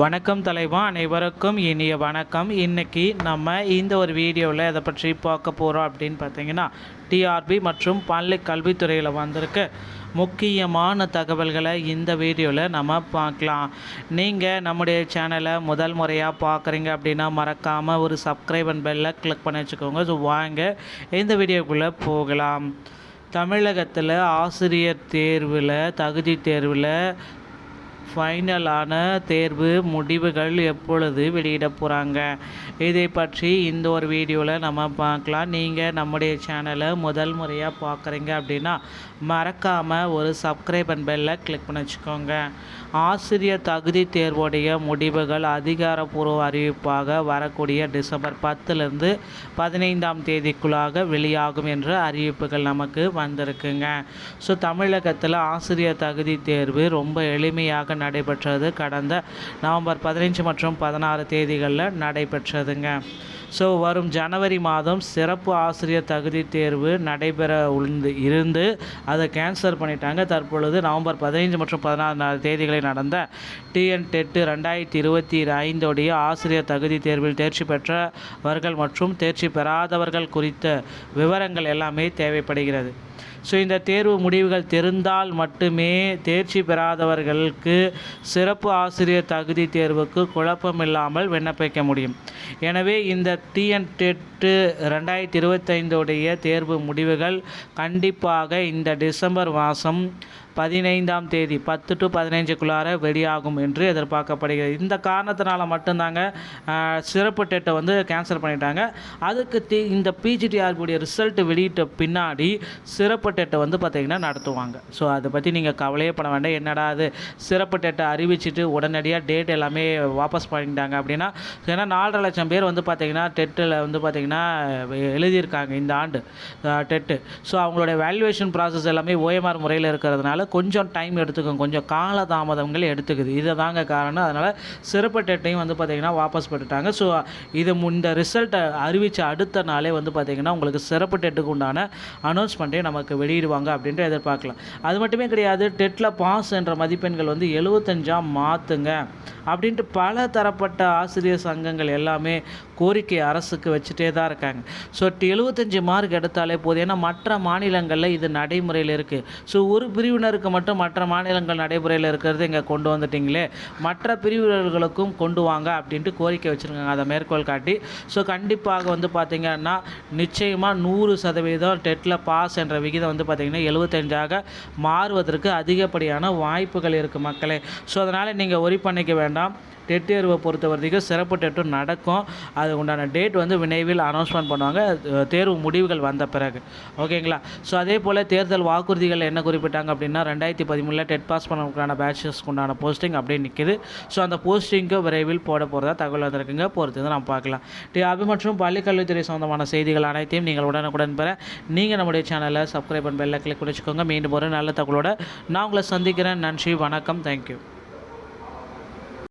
வணக்கம் தலைவா அனைவருக்கும் இனிய வணக்கம். இன்றைக்கி நம்ம இந்த ஒரு வீடியோவில் எதை பற்றி பார்க்க போகிறோம் அப்படின்னு பார்த்தீங்கன்னா டிஆர்பி மற்றும் பள்ளி கல்வித்துறையில் வந்திருக்க. முக்கியமான தகவல்களை இந்த வீடியோவில் நம்ம பார்க்கலாம். நீங்கள் நம்முடைய சேனலை முதல் முறையாக பார்க்குறீங்க அப்படின்னா மறக்காமல் ஒரு சப்ஸ்கிரைப் அண்ட் பெல்லை கிளிக் பண்ணி வச்சுக்கோங்க. ஸோ வாங்க இந்த வீடியோக்குள்ளே போகலாம். தமிழகத்தில் ஆசிரியர் தேர்வில் தகுதி தேர்வில் ஃபைனலான தேர்வு முடிவுகள் எப்பொழுது வெளியிட போகிறாங்க இதை பற்றி இந்த ஒரு வீடியோவில் நம்ம பார்க்கலாம். நீங்கள் நம்முடைய சேனலை முதல் முறையாக பார்க்குறீங்க அப்படின்னா மறக்காமல் ஒரு சப்ஸ்கிரைப் அண்ட் பெல்லை கிளிக் பண்ணி வச்சுக்கோங்க. ஆசிரியர் தகுதி தேர்வுடைய முடிவுகள் அதிகாரப்பூர்வ அறிவிப்பாக வரக்கூடிய டிசம்பர் பத்துலேருந்து பதினைந்தாம் தேதிக்குள்ளாக வெளியாகும் என்ற அறிவிப்புகள் நமக்கு வந்திருக்குங்க. ஸோ தமிழகத்தில் ஆசிரியர் தகுதி தேர்வு ரொம்ப எளிமையாக நடைபெற்றது. கடந்த நவம்பர் பதினைஞ்சு மற்றும் பதினாறு தேதிகளில் நடைபெற்றதுங்க. ஸோ வரும் ஜனவரி மாதம் சிறப்பு ஆசிரியர் தகுதி தேர்வு நடைபெற உள்ந்து இருந்து அதை கேன்சல் பண்ணிட்டாங்க. தற்பொழுது நவம்பர் பதினைஞ்சு மற்றும் பதினாறு தேதிகளில் நடந்த டிஎன் டெட்டு ரெண்டாயிரத்தி இருபத்தி ஐந்தோடைய ஆசிரியர் தகுதி தேர்வில் தேர்ச்சி பெற்றவர்கள் மற்றும் தேர்ச்சி பெறாதவர்கள் குறித்த விவரங்கள் எல்லாமே தேவைப்படுகிறது. ஸோ இந்த தேர்வு முடிவுகள் தெரிந்தால் மட்டுமே தேர்ச்சி பெறாதவர்களுக்கு சிறப்பு ஆசிரியர் தகுதி தேர்வுக்கு குழப்பமில்லாமல் விண்ணப்பிக்க முடியும். எனவே இந்த டிஎன் டெட்டு ரெண்டாயிரத்தி இருபத்தைந்தோடைய தேர்வு முடிவுகள் கண்டிப்பாக இந்த டிசம்பர் மாதம் பதினைந்தாம் தேதி பத்து டு பதினைஞ்சுக்குள்ளார வெளியாகும் என்று எதிர்பார்க்கப்படுகிறது. இந்த காரணத்தினால மட்டும்தாங்க சிறப்பு டெட்டை வந்து கேன்சல் பண்ணிட்டாங்க. அதுக்கு தி இந்த பிஜிடிஆர்புடைய ரிசல்ட் வெளியிட்ட பின்னாடி சிறப்பு டெட்டை வந்து பார்த்திங்கன்னா நடத்துவாங்க. ஸோ அதை பற்றி நீங்கள் கவலையே பண்ண வேண்டாம். என்னடா அது? சிறப்பு டெட்டை அறிவிச்சிட்டு உடனடியாக டேட் எல்லாமே வாபஸ் பண்ணிட்டாங்க அப்படின்னா ஏன்னா நாலரை லட்சம் பேர் வந்து பார்த்திங்கன்னா டெட்டில் வந்து பார்த்திங்கன்னா எழுதியிருக்காங்க இந்த ஆண்டு டெட்டு. ஸோ அவங்களுடைய வேல்யூவேஷன் ப்ராசஸ் எல்லாமே ஓஎம்ஆர் முறையில் இருக்கிறதுனால கொஞ்சம் டைம் எடுத்துக்கும் கொஞ்சம் கால தாமதங்கள் எடுத்துக்குது. இதை தாங்க காரணம். அதனால் சிறப்பு டெட்டையும் வந்து பார்த்திங்கன்னா வாபஸ் போட்டுட்டாங்க ஸோ இது இந்த ரிசல்ட்டை அறிவித்த அடுத்த நாளே வந்து பார்த்திங்கன்னா உங்களுக்கு சிறப்பு டெட்டுக்கு உண்டான அனௌன்ஸ்மெண்ட்டே நமக்கு வெளியிடுவாங்க அப்படின்ட்டு எதிர்பார்க்கலாம். அது மட்டுமே கிடையாது டெட்டில் பாஸ் என்ற மதிப்பெண்கள் வந்து எழுபத்தஞ்சாம் மாற்றுங்க அப்படின்ட்டு பல தரப்பட்ட ஆசிரியர் சங்கங்கள் எல்லாமே கோரிக்கை அரசுக்கு வச்சுட்டே தான் இருக்காங்க. ஸோ எழுபத்தஞ்சி மார்க் எடுத்தாலே போதும். ஏன்னா மற்ற மாநிலங்களில் இது நடைமுறையில் இருக்குது ஸோ ஒரு பிரிவினருக்கு மட்டும் மற்ற மாநிலங்கள் நடைமுறையில் இருக்கிறது இங்கே கொண்டு வந்துட்டிங்களே மற்ற பிரிவினர்களுக்கும் கொண்டு வாங்க அப்படின்ட்டு கோரிக்கை வச்சுருக்காங்க. அதை மேற்கோள் காட்டி ஸோ கண்டிப்பாக வந்து பார்த்திங்கன்னா நிச்சயமாக நூறு சதவீதம் டெட்டில் பாஸ் என்ற விகிதம் வந்து பார்த்திங்கன்னா எழுபத்தஞ்சாக மாறுவதற்கு அதிகப்படியான வாய்ப்புகள் இருக்குது மக்களே. ஸோ அதனால் நீங்கள் ஒரி பண்ணிக்க வேண்டாம். தேர்வை பொறுத்த வரைக்கும் சிறப்பு டெட்டும் நடக்கும். அது உண்டான டேட் வந்து விரைவில் அனௌன்ஸ்மெண்ட் பண்ணுவாங்க. தேர்வு முடிவுகள் வந்த பிறகு. ஓகேங்களா ஸோ அதே போல் தேர்தல் வாக்குறுதிகள் என்ன குறிப்பிட்டாங்க அப்படின்னா ரெண்டாயிரத்தி பதிமூணில் டெட் பாஸ் பண்ணுறதுக்கான பேட்சஸ்க்கு உண்டான போஸ்டிங் அப்படியே நிற்கிது ஸோ அந்த போஸ்டிங்க்கு விரைவில் போட போகிறதா தகவல் வந்திருக்குங்க. பொறுத்து தான் நம்ம பார்க்கலாம் டிஆபி மற்றும் பள்ளிக்கல்வித்துறை சொந்தமான செய்திகள் அனைத்தையும் நீங்கள் உடனுக்குடன் பெற நீங்கள் நம்முடைய சேனலை சப்ஸ்கிரைப் பண்ண பெல்லை கிளிக் குடிச்சுக்கோங்க மீண்டும் ஒரு நல்ல தகவலோட நான் உங்களை சந்திக்கிறேன். நன்றி வணக்கம். தேங்க்யூ